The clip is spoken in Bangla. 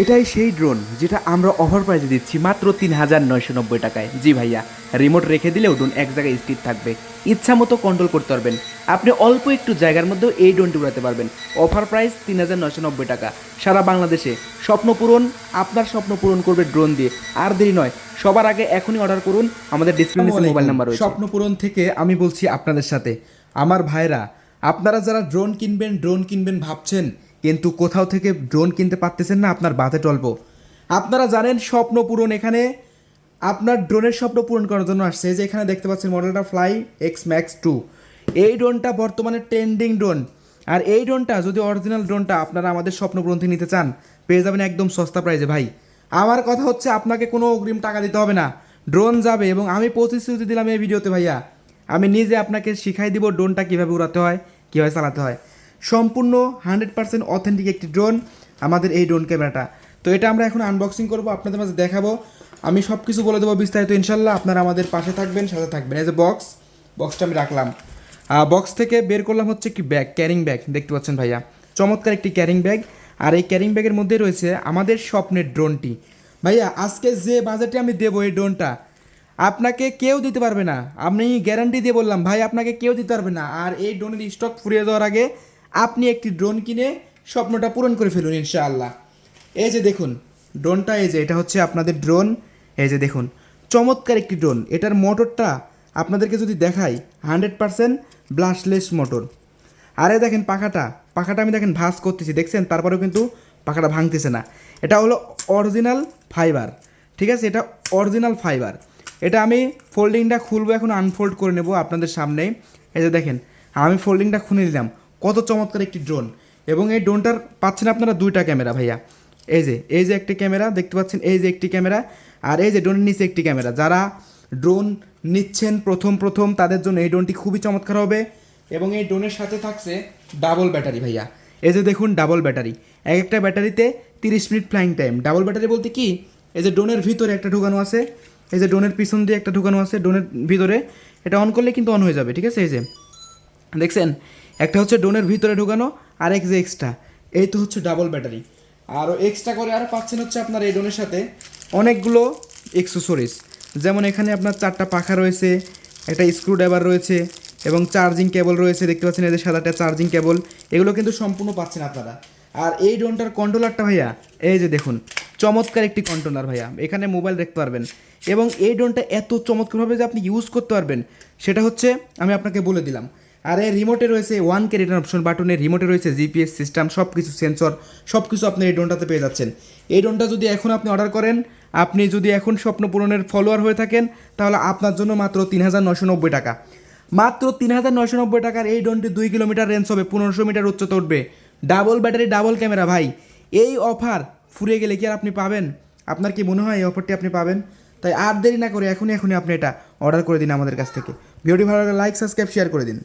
এটাই সেই ড্রোন যেটা আমরা অফার প্রাইজে দিচ্ছি মাত্র তিন হাজার নয়শো নব্বই টাকায়। জি ভাইয়া রিমোট রেখে দিলেও ড্রোন এক জায়গায় স্থির থাকবে। ইচ্ছা মতো কন্ট্রোল করতে পারবেন। আপনি অল্প একটু জায়গার মধ্যেও এই ড্রোনটি উড়াতে পারবেন। অফার প্রাইস তিন হাজার নয়শো নব্বই টাকা। সারা বাংলাদেশে স্বপ্ন পূরণ আপনার স্বপ্ন পূরণ করবে ড্রোন দিয়ে। আর দেরি নয় সবার আগে এখনই অর্ডার করুন। আমাদের ডিসক্রিপশনে মোবাইল নাম্বার রয়েছে। স্বপ্ন পূরণ থেকে আমি বলছি আপনাদের সাথে। আমার ভাইরা আপনারা যারা ড্রোন কিনবেন ড্রোন কিনবেন ভাবছেন কিন্তু কোথাও থেকে ড্রোন কিনতে পারতেছেন না আপনার বাজেট অল্প। আপনারা জানেন স্বপ্ন পূরণ এখানে। আপনার ড্রোনের স্বপ্ন পূরণ করার জন্য আসছে। যে এখানে দেখতে পাচ্ছেন মডেলটা ফ্লাই এক্স ম্যাক্স টু এই ড্রোনটা বর্তমানে ট্রেন্ডিং ড্রোন আর এই ড্রোনটা যদি অরিজিনাল ড্রোনটা আপনারা আমাদের স্বপ্ন থেকে নিতে চান, পেয়ে যাবেন একদম সস্তা প্রাইজে ভাই। আমার কথা হচ্ছে আপনাকে কোনো অগ্রিম টাকা দিতে হবে না। ড্রোন যাবে এবং আমি প্রতিশ্রুতি দিলাম এই ভিডিওতে ভাইয়া। আমি নিজে আপনাকে শিখাই দিব ড্রোনটা কীভাবে উড়াতে হয়, কীভাবে চালাতে হয়। সম্পূর্ণ হান্ড্রেড পার্সেন্ট অথেন্টিক একটি ড্রোন আমাদের এই ড্রোন ক্যামেরাটা। তো এটা আমরা এখন আনবক্সিং করব, আপনাদের মাঝে দেখাবো। আমি সব কিছু বলে দেবো বিস্তারিত ইনশাল্লাহ আপনারা আমাদের পাশে থাকবেন, সাথে থাকবেন। এজ এ বক্স বক্সটা আমি রাখলাম। বক্স থেকে বের করলাম হচ্ছে একটি ব্যাগ ক্যারিং ব্যাগ দেখতে পাচ্ছেন ভাইয়া। চমৎকার একটি ক্যারিং ব্যাগ আর এই ক্যারিং ব্যাগের মধ্যে রয়েছে আমাদের স্বপ্নের ড্রোনটি। ভাইয়া, আজকে যে বাজেটে আমি দেবো এই ড্রোনটা, আপনাকে কেউ দিতে পারবে না। আমি গ্যারান্টি দিয়ে বললাম, ভাই, আপনাকে কেউ দিতে পারবে না। আর এই ড্রোনের স্টক ফুরিয়ে যাওয়ার আগে আপনি একটি ড্রোন কিনে স্বপ্নটা পূরণ করে ফেলুন, ইনশাআল্লাহ। এই যে দেখুন ড্রোনটা এই যে, এটা হচ্ছে আপনাদের ড্রোন এই যে দেখুন, চমৎকার একটি ড্রোন এটার মোটরটা আপনাদেরকে যদি দেখাই হান্ড্রেড পারসেন্ট ব্লাশলেস মোটর আরে দেখেন পাখাটা পাখাটা আমি দেখেন ভাঁজ করতেছি, দেখছেন? তারপরেও কিন্তু পাখাটা ভাঙতেছে না। এটা হলো অরিজিনাল ফাইবার ঠিক আছে? এটা অরিজিনাল ফাইবার এটা আমি ফোল্ডিংটা খুলবো, এখন আনফোল্ড করে নেব আপনাদের সামনে। এই যে দেখেন, আমি ফোল্ডিংটা খুলে নিলাম। কত চমৎকার একটি ড্রোন এবং এই ড্রোনটার পাচ্ছেন আপনারা দুইটা ক্যামেরা ভাইয়া। এই যে এই যে একটি ক্যামেরা দেখতে পাচ্ছেন এই যে একটি ক্যামেরা আর এই যে ড্রোনের নিচে একটি ক্যামেরা যারা ড্রোন নিচ্ছেন প্রথম প্রথম, তাদের জন্য এই ড্রোনটি খুবই চমৎকার হবে। এবং এই ড্রোনের সাথে থাকছে ডাবল ব্যাটারি ভাইয়া। এই যে দেখুন ডাবল ব্যাটারি এক একটা ব্যাটারিতে তিরিশ minute flying time double battery বলতে কি? এই যে ড্রোনের ভিতরে একটা ঢুকানো আছে। এই যে ড্রোনের পিছন দিয়ে একটা ঢুকানো আছে ড্রোনের ভিতরে। এটা অন করলে কিন্তু অন হয়ে যাবে, ঠিক আছে? এই যে, দেখছেন? একটা হচ্ছে ড্রোনের ভিতরে ঢুকানো আর এক যে এক্সট্রা এই তো হচ্ছে ডাবল ব্যাটারি আরও এক্সট্রা করে আরও পাচ্ছেন হচ্ছে আপনার এই ড্রোনের সাথে অনেকগুলো এক্সেসরিজ যেমন এখানে আপনার চারটা পাখা রয়েছে, একটা স্ক্রু ড্রাইভার রয়েছে, এবং চার্জিং কেবল রয়েছে, দেখতে পাচ্ছেন এদের সাদাটা চার্জিং কেবল এগুলো কিন্তু সম্পূর্ণ পাচ্ছেন আপনারা। আর এই ড্রোনটার কন্ট্রোলারটা ভাইয়া, এই যে দেখুন, চমৎকার একটি কন্ট্রোলার ভাইয়া। এখানে মোবাইল দেখতে পারবেন। এবং এই ড্রোনটা এত চমৎকারভাবে যে আপনি ইউজ করতে পারবেন, সেটা হচ্ছে আমি আপনাকে বলে দিলাম। আর এই রিমোটে রয়েছে ওয়ান কে রিটার্ন অপশন বাটনের রিমোটে রয়েছে জিপিএস সিস্টেম সব কিছু সেন্সর সব কিছু আপনি এই ড্রোনটাতে পেয়ে যাচ্ছেন। এই ড্রোনটা যদি এখন আপনি অর্ডার করেন, আপনি যদি এখন স্বপ্ন পূরণের ফলোয়ার হয়ে থাকেন, তাহলে আপনার জন্য মাত্র তিন হাজার নশো নব্বই টাকা। মাত্র তিন হাজার নশো নব্বই টাকার এই ড্রোনটি দুই কিলোমিটার রেঞ্জ হবে, পনেরোশো মিটার উচ্চতা উঠবে। ডাবল ব্যাটারি ডাবল ক্যামেরা ভাই। এই অফার ফুরিয়ে গেলে কি আর আপনি পাবেন? আপনার কি মনে হয় এই অফারটি আপনি পাবেন? তাই আর দেরি না করে এখনই এখনই আপনি এটা অর্ডার করে দিন আমাদের কাছ থেকে। ভিডিওটি ভালো লাগলে লাইক সাবস্ক্রাইব শেয়ার করে দিন।